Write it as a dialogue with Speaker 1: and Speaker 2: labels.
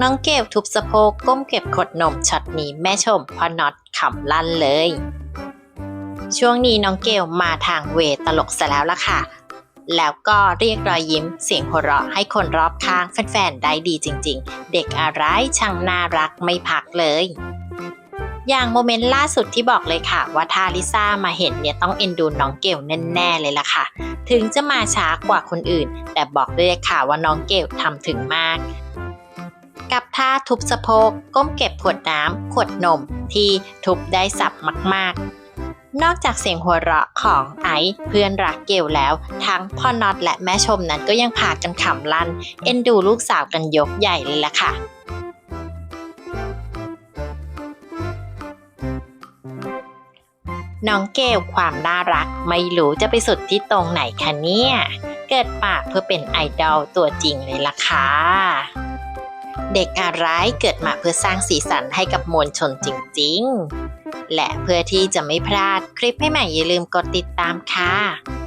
Speaker 1: น้องเกลทุบสะโพกก้มเก็บขดนมช็อตนี้แม่ชมพอน็อตขำลั่นเลย ช่วงนี้น้องเกลมาทางเวตลกซะแล้วล่ะค่ะ แล้วก็เรียกรอยยิ้มเสียงหัวเราะให้คนรอบข้างแฟนๆ ได้ดีจริงๆ เด็กอะไรช่างน่ารักไม่พักเลย อย่างโมเมนต์ล่าสุดที่บอกเลยค่ะ ว่าถ้าลิซ่ามาเห็นเนี่ยต้องเอ็นดูน้องเกลแน่ๆเลยล่ะค่ะ ถึงจะมาช้ากว่าคนอื่น แต่บอกเลยค่ะว่าน้องเกลทำถึงมาก กับท่าทุบสะโพกก้มเก็บขวดน้ำขวดนม ที่ทุบได้สับมาก ๆ นอกจากเสียงหัวเราะของไอซ์เพื่อนรักเกลแล้ว ทั้งพ่อน็อตและแม่ชมนั้นก็ยังพากันขำลั่น เอ็นดูลูกสาวกันยกใหญ่เลยล่ะค่ะน้องเกลความน่ารักไม่รู้จะไปสุดที่ตรงไหนคะเนี่ย เกิดปากเพื่อเป็นไอดอลตัวจริงเลยล่ะค่ะ เด็กอะไรเกิดมาเพื่อสร้างสีสันให้กับมวลชนจริง ๆ และเพื่อที่จะไม่พลาดคลิปให้ใหม่อย่าลืมกดติดตามค่ะ